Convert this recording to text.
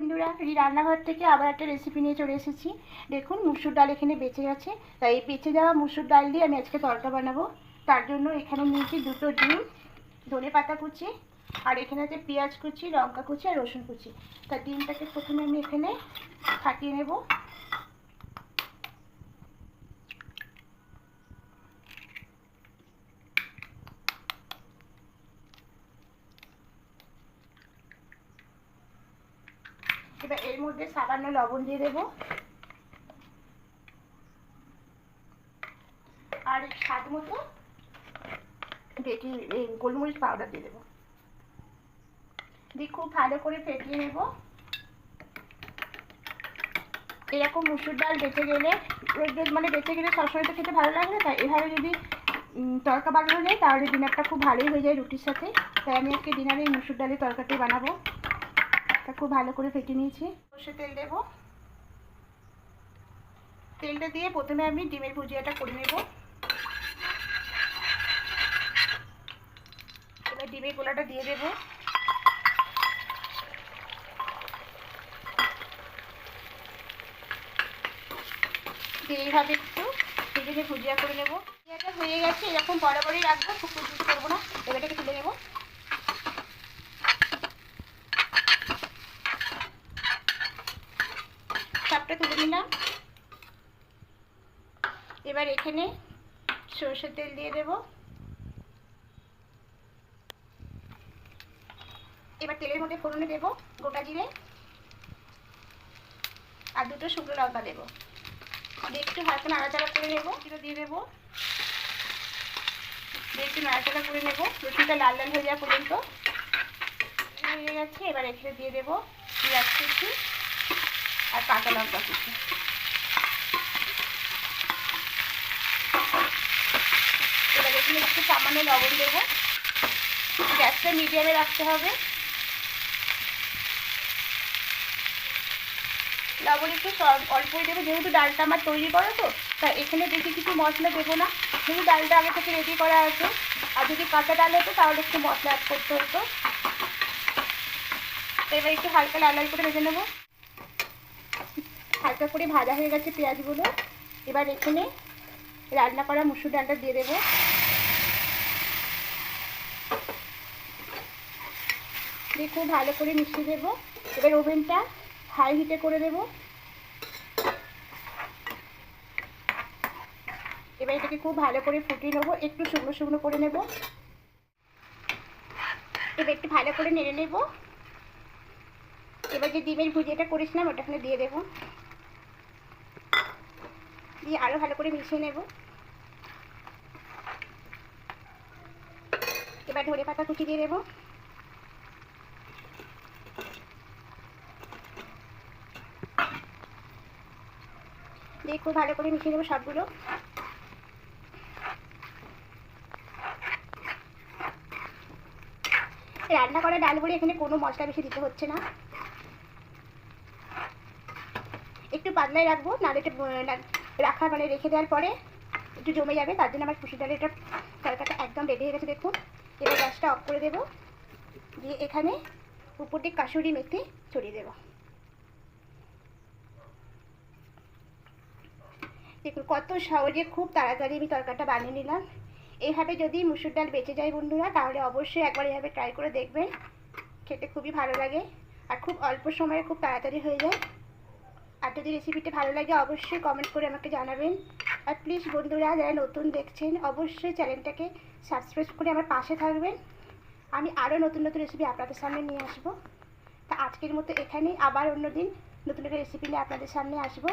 বন্ধুরা, এই রান্নাঘর থেকে আবার একটা রেসিপি নিয়ে চলে এসেছি। দেখুন, মুসুর ডাল এখানে বেঁচে গেছে। তাই এই বেঁচে যাওয়া মুসুর ডাল দিয়ে আমি আজকে তরকা বানাবো। তার জন্য এখানে নিয়েছি দুটো ডিম, ধনে পাতা কুচি, আর এখানে আছে পেঁয়াজ কুচি, লঙ্কা কুচি, আর রসুন কুচি। তা ডিমটাকে প্রথমে আমি এখানে ফাটিয়ে নেব এবার এর মধ্যে সামান্য লবণ দিয়ে দেবো। আর স্বাদ মতো গোলমরিচ পাউডার দিয়ে দেবো। দিয়ে খুব ভালো করে ফেটিয়ে নেব। এরকম মুসুর ডাল বেঁচে গেলে মানে বেঁচে গেলে সবসময় তো খেতে ভালো লাগে না, তাই এভাবে যদি তরকা বানানো যায়, তাহলে ডিনারটা খুব ভালোই হয়ে যায় রুটির সাথে। তাই আমি আজকে ডিনারে মুসুর ডালের তরকাটি বানাবো। তা খুব ভালো করে ফেটে নিয়েছি। সর্ষে তেল দেবো। তেলটা দিয়ে প্রথমে আমি ডিমের ভুজিয়াটা করে নেব। এবার ডিমের গোলাটা দিয়ে দেবো। এইভাবে একটু ভেজে ভুজিয়া করে নেব। ভুজিয়াটা হয়ে গেছে, এরকম বরাবরই রাখব, খুব করব না। এবার এটাকে তুলে নেব। সবটা তুলে নিলাম। এবার এখানে সরষের তেল দিয়ে দেব। এবার তেলের মধ্যে ফোড়নে দেব গোটা জিরে আর দুটো শুকনো লঙ্কা দেবো। একটু হালকা নাড়াচাড়া করে নেব। জিরে দিয়ে দেবো। একটু নাড়াচাড়া করে নেব। রসুনটা লাল লাল হয়ে যাওয়া পর্যন্ত। হয়ে গেছে, এবার এখানে দিয়ে দেবো পেঁয়াজ কুচি। আর কাঁচা লঙ্কা কুচি। এবার এখানে একটু সামান্য লবণ দেবো। গ্যাসটা মিডিয়ামে রাখতে হবে। লবণ একটু অল্পই দেবো যেহেতু ডালটা আমার তৈরি করা তো, তাই এখানে বেশি কিছু মশলা দেবো না। যেহেতু ডালটা আগে থেকে রেডি করা আছে, আর যদি কাঁচা ডাল হতো, তাহলে একটু মশলা অ্যাড করতে হতো। এবার একটু হালকা লাল লাল করে ভেজে নেব। হালকা করে ভাজা হয়ে গেছে পেঁয়াজগুলো। এবার এখানে রান্না করা মুসুর ডালটা দিয়ে দেবো। দিয়ে খুব ভালো করে মিশিয়ে দেবো। এবার ওভেনটা হাই হিটে করে দেবো। এবার এটাকে খুব ভালো করে ফুটিয়ে নেব। একটু শুকনো শুকনো করে নেব। এবার একটু ভালো করে নেড়ে নেব। এবার যে ডিমের ভুজিয়াটা করেছিলাম, ওটা এখানে দিয়ে দেবো। দিয়ে আরও ভালো করে মিশিয়ে নেব। এবার ধরে পাতা কুচি দিয়ে দেবো। দিয়ে খুব ভালো করে মিশিয়ে দেবো সবগুলো। রান্না করা ডাল বলে এখানে কোনো মশলা বেশি দিতে হচ্ছে না। একটু পাতলাই রাখব, নাহলে রাখা মানে রেখে দেওয়ার পরে একটু জমে যাবে, তার জন্য আমার খুশি ডালের এটা তরকাটা একদম রেডি হয়ে গেছে, দেখুন। এবার গ্যাসটা অফ করে দেবো। দিয়ে এখানে উপর দিয়ে কাসুরি মেথি ছড়িয়ে দেবো। দেখুন, কত সহজে খুব তাড়াতাড়ি আমি তরকারিটা বানিয়ে নিলাম। এইভাবে যদি মুসুর ডাল বেঁচে যায় বন্ধুরা, তাহলে অবশ্যই একবার এইভাবে ট্রাই করে দেখবেন। খেতে খুবই ভালো লাগে। আর খুব অল্প সময়ে খুব তাড়াতাড়ি হয়ে যায়। আর যদি রেসিপিটা ভালো লাগে, অবশ্যই কমেন্ট করে আমাকে জানাবেন। আর প্লিজ বন্ধুরা, যারা নতুন দেখছেন, অবশ্যই চ্যানেলটাকে সাবস্ক্রাইব করে আমার পাশে থাকবেন। আমি আরও নতুন নতুন রেসিপি আপনাদের সামনে নিয়ে আসব। তা আজকের মতো এখানেই, আবার অন্য দিন নতুন একটা রেসিপি নিয়ে আপনাদের সামনে আসব।